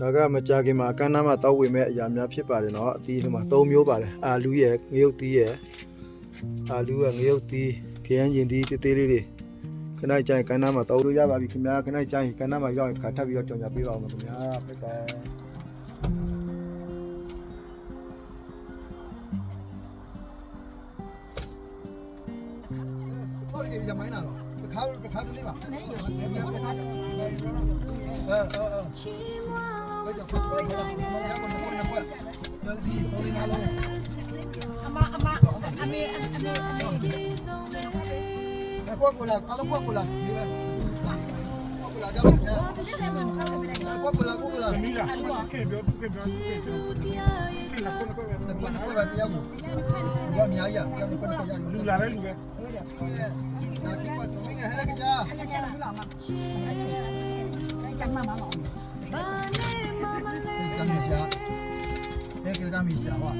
ဒါကမကြခင်မှာကမ်းနားမှာတောက်ဝင်မဲ့အရာများဖြစ်ပါတယ်နော်အသီးဒီမှာ၃မျိုးပါတယ်အာလူးရယ်ငရုတ်သီးရယ်အာလူးရယ်ငရုတ်သီးခရမ်းကျင်သီးတေးသေးလေးတွေခဏကြိုင်ကမ်းနားမှာတောက်လို့ရပါပြီခင်ဗျာခဏကြိုင်ကမ်းနားမှာရောက်ရင်တစ်ခါထပ်ပြီးတော့ကြောင်ကြပေးပါဦးမယ်ခင်ဗျာဘိတ်ပါဒီရမိုင်းလာတော့တစ်ခါတစ်ခါတည်းလေးပါ ờ ờ ờ ama ama ami ami ami kwa kula alo kwa kula kwa kula jamu kwa kula kwa kula mila kebio kebio kila kuna kwa kuna kwa ya ya ya kuna kwa ya lula lula 大米米香，别给大米吃了哇！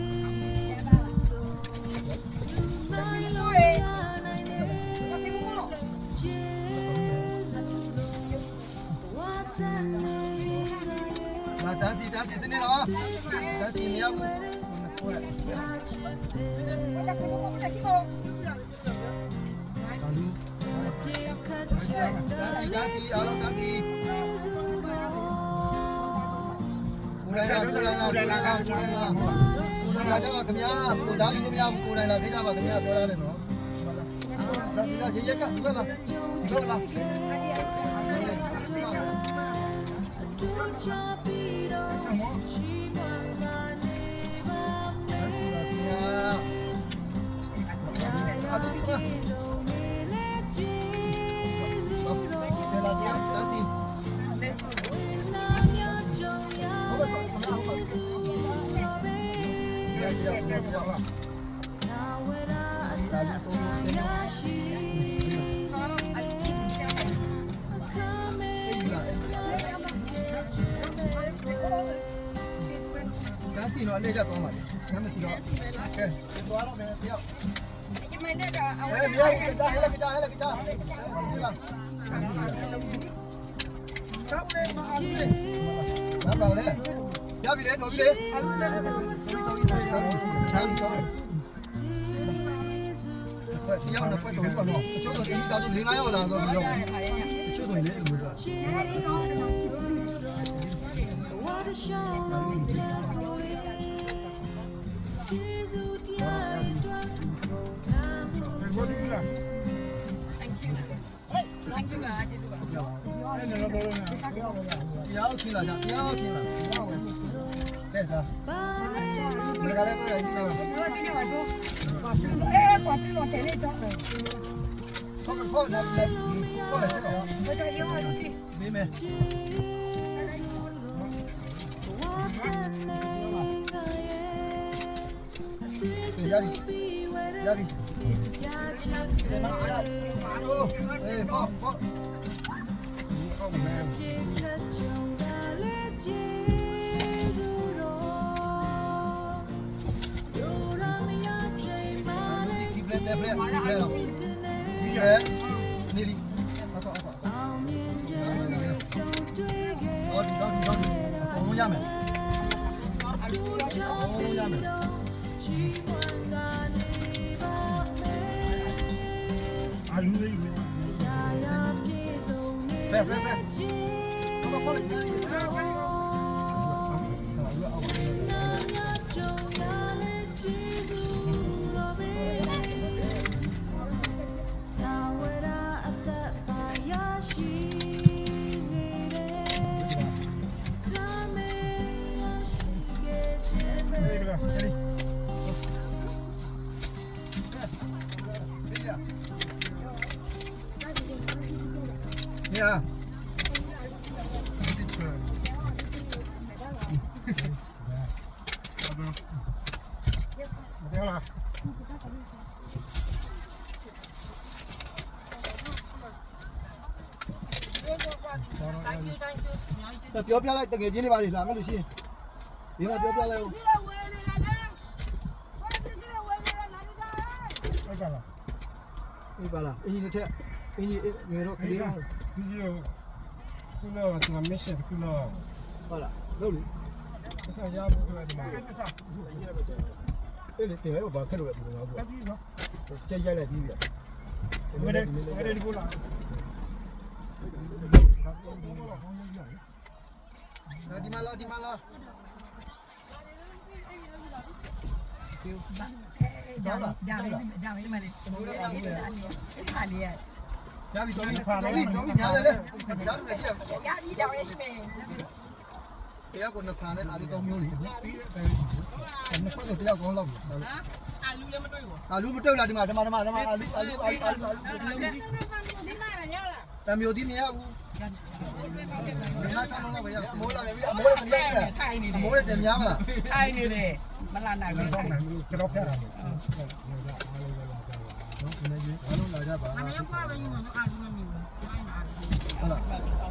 来，等下等下，训练了啊！我再，我再。Dasi, dasi, tolong dasi. Cú này là cú này là cú này là cú này là cú này là cho vào thầm nhà, cú giáo cho nhà, cú này là thế nào vào thầm nhà tôi ra đây nó. Dasi là dễ dễ cả, đúng không nào? Đúng không nào? Hãy subscribe cho kênh Ghiền Mì Gõ Để không bỏ lỡ những video hấp dẫn စီစနေတော့တန်းစီမရဘူးကွက်တန်းစီတန်းစီအားလုံးတန်းစီကိုယ်တိုင်လာကိုယ်တိုင်လာကိုယ်တိုင်လာကိုယ်တိုင်လာကိုယ်တိုင်လာကြပါခင်ဗျာကိုသားကြီးတို့များကိုယ်တိုင်လာဖိထားပါခင်ဗျာပြောရတယ်နော်ဒါဒီလာရေရက်ကဒီဘက်လာဒီဘက်လာတန်းစီပါခင်ဗျာအားလုံးဒီမှာဘယ်လာတရားတန်းစီဟုတ်ပါတော့ဟုတ်ပါတော့ရရရရပါတန်းစီတော့အလေးချက်သွားပါလေနမ်းမစီတော့ကဲသွားတော့မယ်တယောက်ရမနဲ့တော့အဝအဲမြောက်ကကြားဟဲလကကြားဟဲလကကြားဒီပါတော့လေမအောင်လေဘာပါလဲရပြီလေတော်ပြီလေချမ်းချမ်းဘယ်တရားနဲ့ပတ်တော့ကတော့အချို့တော့ဒီသားချင်း၄၅ရောက်လာတော့ပြီး 快，一样的，快走吧，是吧？就是你咋就没俺要的那个，就是你不是。听，要，要。我。我。主场的都喜欢那你吧。来来来！给我放在车里，来来来！ တယ်လားပြောပြလိုက်တကယ်ချင်းတွေပါလေလာမယ်လို့ရှိရင်ဒီမှာပြောပြလိုက်ဦးဟုတ်ကဲ့လားဒီပါလားအင်းကြီးတစ်ထက်အင်းကြီးငယ်တော့ကဒီလေးကတော့ဒီလိုခုနကကျွန်တော် mission ခုနကဟုတ်လားဟုတ်လေဆက်ရဖို့ကဒီမှာ အဲ့ဒါအဲ့လေတင်လိုက်ပါခက်လို့ရပြီငါတို့တက်ပြီနော်ချက်ရိုက်လိုက်ပြီးပြီမနေ့မနေ့ဒီကိုလာဒီမှာလာဒီမှာလာဒါဒါဒါဒါမလေးအဲ့ဒါလေးရရပြီတော့ပြီတော့ပြီတော့ပြီညာလေလေညာလေရှိရရပြီတော့ရဲ့ရှင် တရားကိုနှစ်ဖန်နဲ့အာလီ၃မျိုးလေနှစ်ဖက်ကိုတရားကောင်းလောက်ပြီ အာလူလည်းမတွေ့ဘူး အာလူမတုတ်လားဒီမှာဒီမှာဒီမှာဒီမှာအာလူအာလူအာလူအာလူ ဒီမှာရရ တမျိုးဒီမရဘူးမင်းသားချောင်းတော့ပဲရမိုးလာပြီအမိုးလည်းမရဘူး ထိုင်နေ အ တယ် မိုးလည်းတင်များမလား ထိုင်နေတယ်မလာနိုင်ဘူးထိုင် ကျွန်တော်ဖျက်တာ နော်ဒီနေ့ဘာလို့လာကြပါ မနေ့ကလည်းယူနေအာလူမမီဘူး ဟုတ်လား အာလူက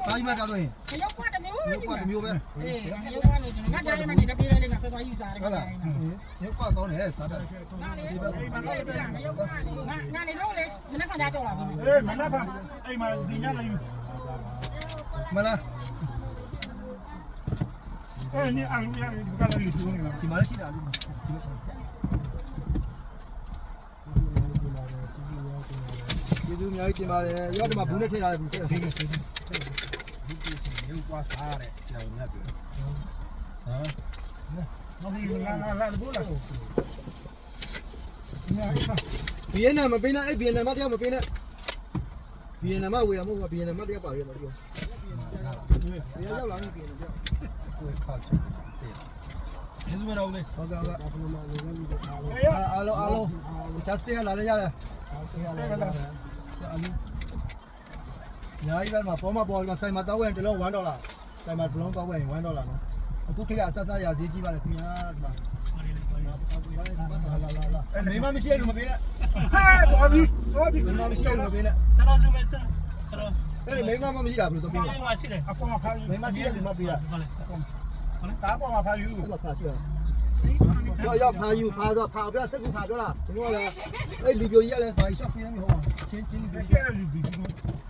ဘူးထားမကြောက်လားအဲ့ဒီလိုက်လိုက်လိုက်လိုက်ဒီမှာလေးဆော်ရည်လေးနဲ့ကြော်ကြည့်ရရောတာဒီမှာရိုက်ပြီဘာလားလဲရပြီဘယ်လိုလဲမိုးလားမိုးဒီဒီလုံးပါရပြီညမီဒီတော့ကျွေးရအောင်ရှင်းမလားပါမမယူလားဒီလိုလာလားဒီလိုဘာကြီးမှတောင်းလို့ရင်ရုပ်ကွာတမျိုးရုပ်ကတစ်မျိုးပဲအေးရုပ်ကွာလို့ငါကြားထဲမှာနေတဲ့ပြေးလေးကပဲသွားယူစားတယ်ဟုတ်လားရုပ်ကကောင်းတယ်စားတယ်နားလေရုပ်ကွာရုပ်ကွာငါငါလေတော့လေမနေ့ကကြားကြောက်လာပြီအေးမနက်ဖန်အိမ်မှာဒီညလိုက်မလားအေးนี่အာလူရတယ်ဒီကလည်းလူစုနေလားဒီမှာလည်းရှိတာလူဒီမှာရှိကျေးဇူးအများကြီးတင်ပါတယ်ရောဒီမှာဘူးနဲ့ထည့်ထားတယ်ဘူး ထည့်တယ်ရုပ်ကစားတယ်ဆရာကြီးကပြောဟမ်နော်ဒီလာလာလာဘူးလားဘီယန်နာမပေးနဲ့အဲ့ဘီယန်နာမတရားမပေးနဲ့ဘီယန်နာမဝေရမဟုတ်ဘူးဘီယန်နာမတရားပါရမှာဒီဘီယန်ရောက်လာပြီဘီယန်နာတရားကိုခါချင်တယ်ကျေးဇူးမတော်ဘူးဟုတ်ကဲ့ဟုတ်ကဲ့အေးအားလုံးအားလုံး just ရလာလေရတ ယ်ညာကြီးပဲမှာပေါ်မှာပေါ်မှာဆိုင်မှာတောင်းဝင်တလုံး1ဒေါ်လာဆိုင်မှာဒလုံးတောင်းဝင်1ဒေါ်လာနော်အခုခေတ်ကဆက်ဆက်ရဈေးကြီးပါလေခင်ဗျာဒီမှာလာလာလာမိမမရှိလို့မပေးနဲ့ဟာတော်ပြီတော်ပြီမိမမရှိလို့မပေးနဲ့ကျွန်တော်စုမဲ့ကျွန်တော်အဲ့ဒီမိမမရှိတာဘယ်လိုတော့ပေးလဲဒီမှာရှိတယ်အပေါ်မှာဖာယူမိမရှိတဲ့လူမပေးတာဟုတ်လေတာပေါ်မှာဖာယူအဲ့တော့ဖာရှိတာရောရောဖာယူဖာတော့ဖာပြစက်ကူဖာပြောလားကျွန်တော်ကလည်းအဲ့လူပြိုကြီးကလည်းဖာရှော့ပေးနေမှာဟုတ်ချင်းချင်းလူပြိုကျဲ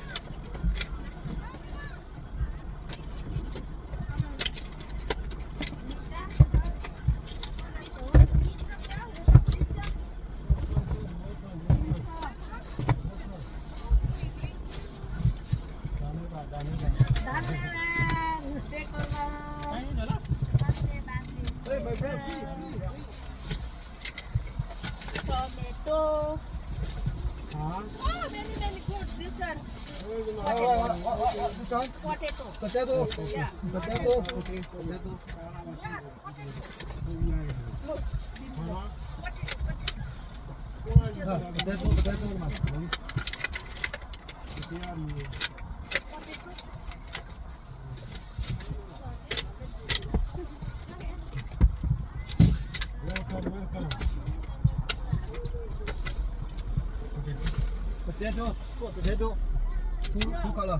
oh many many good this one this one potato potato potato. okay potato yes potato potato ma potato potato two two Dedo, dedo. Tú, tú cala.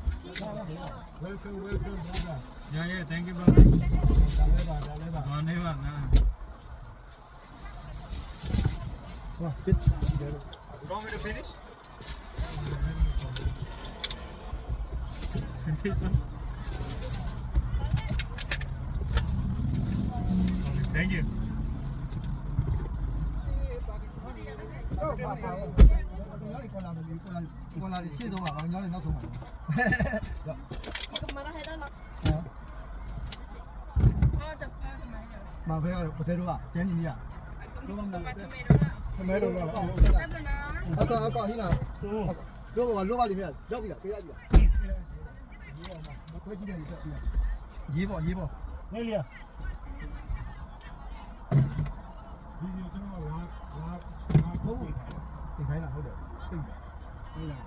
Welcome, welcome, brother. Yeah, yeah, thank you, brother. Dhanyawad, dhanyawad. Dhanyawad, nah. Oh, fit. You want me to finish? this one? Thank you. Oh, လေးခေါ်လာမယ်ဒီခေါ်လာခေါ်လာလေးရှေ့တော့ပါငါညောင်းလေးနောက်ဆုံးပါဟုတ်ဒီကမလာဟဲ့လားဟုတ်တယ်ပါတယ်မဖေးရပသေးတော့ကျန်းနေနေရတော့မလားသမဲတော့လားအကောအကောဟိနာတို့ကလောပါလိမ့်မယ်ရောက်ပြီလားဖေးရပြီလားခွဲကြည့်တယ်ဆက်ပြီးရေးပေါ့ရေးပေါ့လေလေဒီကျွန်တော်ကလာလာလာဖို့ဒီခိုင်းလာဟုတ်တယ် သိပြီသိလား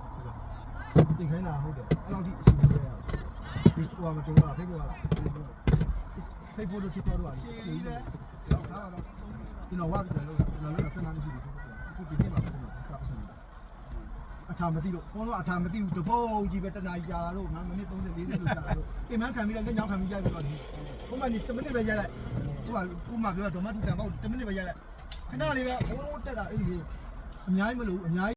တင်ခိုင်းတာဟုတ်တယ်အဲ့လောက်ထိအဆင်ပြေရဒီဟိုမှာတော့ဖိတ်ပေါ်လာဖိတ်ပေါ်တော့ချစ်တော်တော့ရှင်းလေတော့ဒါတော့ကျွန်တော်ဝါပြန်လို့ကျွန်တော်လည်းဆက်နာနေပြီအခုဒီနေ့ပါကျွန်တော်စပ်စမ်းအထာမသိလို့ဘောတော့အထာမသိဘူးတပုတ်ကြီးပဲတနာကြာလာတော့ငါမိနစ်30 40လို့ကြာလာတော့အိမ်မခံပြီးတော့လက်ညောင်းခံပြီးကြပြီတော့ဒီဟိုမှာဒီ10မိနစ်ပဲရလိုက်ဟိုမှာဟိုမှာပြောတော့မတူတန်ပေါ့10မိနစ်ပဲရလိုက်ခဏလေးပဲဟိုးတက်တာအဲ့ဒီအများကြီးမလို့အများ